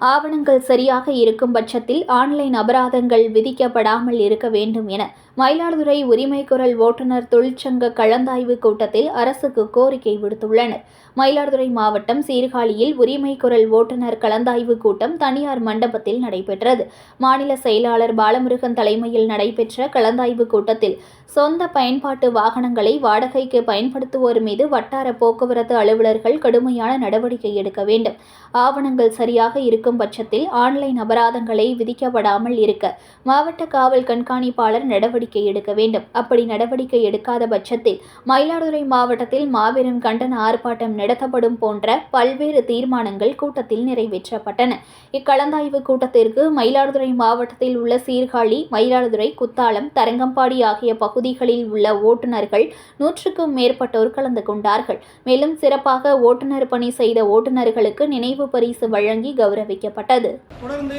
ஆவணங்கள் சரியாக இருக்கும் பட்சத்தில் ஆன்லைன் அபராதங்கள் விதிக்கப்படாமல் இருக்க வேண்டும் என மயிலாடுதுறை உரிமை குரல் ஓட்டுநர் தொழிற்சங்க கலந்தாய்வு கூட்டத்தில் அரசுக்கு கோரிக்கை விடுத்துள்ளனர். மயிலாடுதுறை மாவட்டம் சீர்காழியில் உரிமை குரல் ஓட்டுநர் கலந்தாய்வு கூட்டம் தனியார் மண்டபத்தில் நடைபெற்றது. மாநில செயலாளர் பாலமுருகன் தலைமையில் நடைபெற்ற கலந்தாய்வு கூட்டத்தில் சொந்த பயன்பாட்டு வாகனங்களை வாடகைக்கு பயன்படுத்துவோர் மீது வட்டார போக்குவரத்து அலுவலர்கள் கடுமையான நடவடிக்கை எடுக்க வேண்டும். ஆவணங்கள் சரியாக இருக்கும் பட்சத்தில் ஆன்லைன் அபராதங்களை விதிக்கப்படாமல் இருக்க மாவட்ட காவல் கண்காணிப்பாளர் நடவடிக்கை எடுக்க வேண்டும். அப்படி நடவடிக்கை எடுக்காத பட்சத்தில் மயிலாடுதுறை மாவட்டத்தில் மாபெரும் கண்டன ஆர்ப்பாட்டம் நடத்தப்படும் போன்ற பல்வேறு தீர்மானங்கள் கூட்டத்தில் நிறைவேற்றப்பட்டன. இக்கலந்தாய்வு கூட்டத்திற்கு மயிலாடுதுறை மாவட்டத்தில் உள்ள சீர்காழி மயிலாடுதுறை குத்தாலம் தரங்கம்பாடி ஆகிய பகுதிகளில் உள்ள ஓட்டுநர்கள் நூற்றுக்கும் மேற்பட்டோர் கலந்து கொண்டார்கள். மேலும் சிறப்பாக ஓட்டுநர் பணி செய்த ஓட்டுநர்களுக்கு நினைவு பரிசு வழங்கி கௌரவிக்கப்பட்டது தொடர்ந்து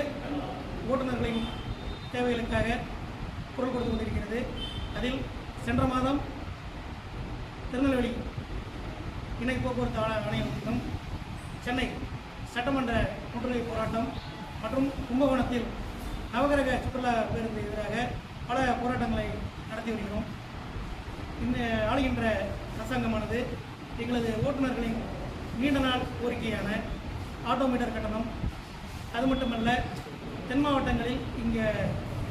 ஓட்டுநர்களின் தேவைகளுக்காக குரல் கொடுத்து கொண்டிருக்கிறது. அதில் சென்ற மாதம் திருநெல்வேலி இணை போக்குவரத்து ஆணை- ஆணையம் சென்னை சட்டமன்ற முற்றுகை போராட்டம் மற்றும் கும்பகோணத்தில் நவகிரக சுற்றுலா பேருந்து எதிராக பல போராட்டங்களை நடத்தி வருகிறோம். இந்த ஆளுகின்ற அரசாங்கமானது எங்களது ஓட்டுநர்களின் நீண்ட நாள் கோரிக்கையான ஆட்டோமீட்டர் கட்டணம் அது மட்டுமல்ல தென் மாவட்டங்களில் இங்கே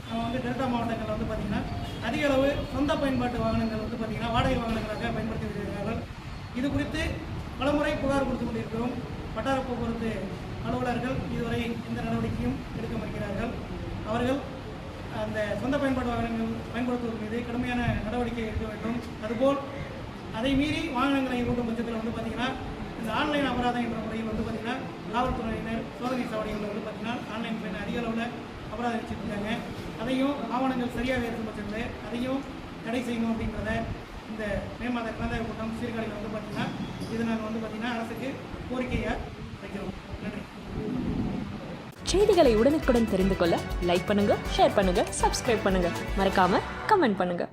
நம்ம வந்து டெல்டா மாவட்டங்களில் வந்து பார்த்திங்கன்னா அதிக அளவு சொந்த பயன்பாட்டு வாகனங்கள் வந்து பார்த்திங்கன்னா வாடகை வாகனங்களாக பயன்படுத்தி வருகிறார்கள் இது குறித்து பலமுறை புகார் கொடுத்து கொண்டிருக்கிறோம். வட்டார போக்குவரத்து அலுவலர்கள் இதுவரை எந்த நடவடிக்கையும் எடுக்க மறுக்கிறார்கள். அவர்கள் அந்த சொந்த பயன்பாட்டு வாகனங்கள் பயன்படுத்துவது மீது கடுமையான நடவடிக்கை எடுக்க வேண்டும். அதுபோல் அதை மீறி வாகனங்களை ஓட்டும் பட்சத்தில் வந்து பார்த்திங்கன்னா இந்த ஆன்லைன் அபராதம் என்ற முறையில் வந்து பார்த்திங்கன்னா காவல்துறையினர் சோதனை சாவடிகளில் வந்து பார்த்திங்கன்னா ஆன்லைன் பயன் அதிக அளவில் அபராதம் வச்சுருக்காங்க அதையும் ஆவணங்கள் சரியாக இருக்கும் பட்சத்தில் அதையும் தடை செய்யணும் அப்படின்றத இந்த மே மாத கலந்தாய்வு கூட்டம் சீர்காழியில் வந்து பார்த்திங்கன்னா இது நாங்கள் வந்து பார்த்திங்கன்னா அரசுக்கு கோரிக்கையாக வைக்கிறோம். நன்றி. செய்திகளை உடனுக்குடன் தெரிந்து கொள்ள லைக் பண்ணுங்க ஷேர் பண்ணுங்க சப்ஸ்கிரைப் பண்ணுங்க. மறக்காம கமெண்ட் பண்ணுங்க.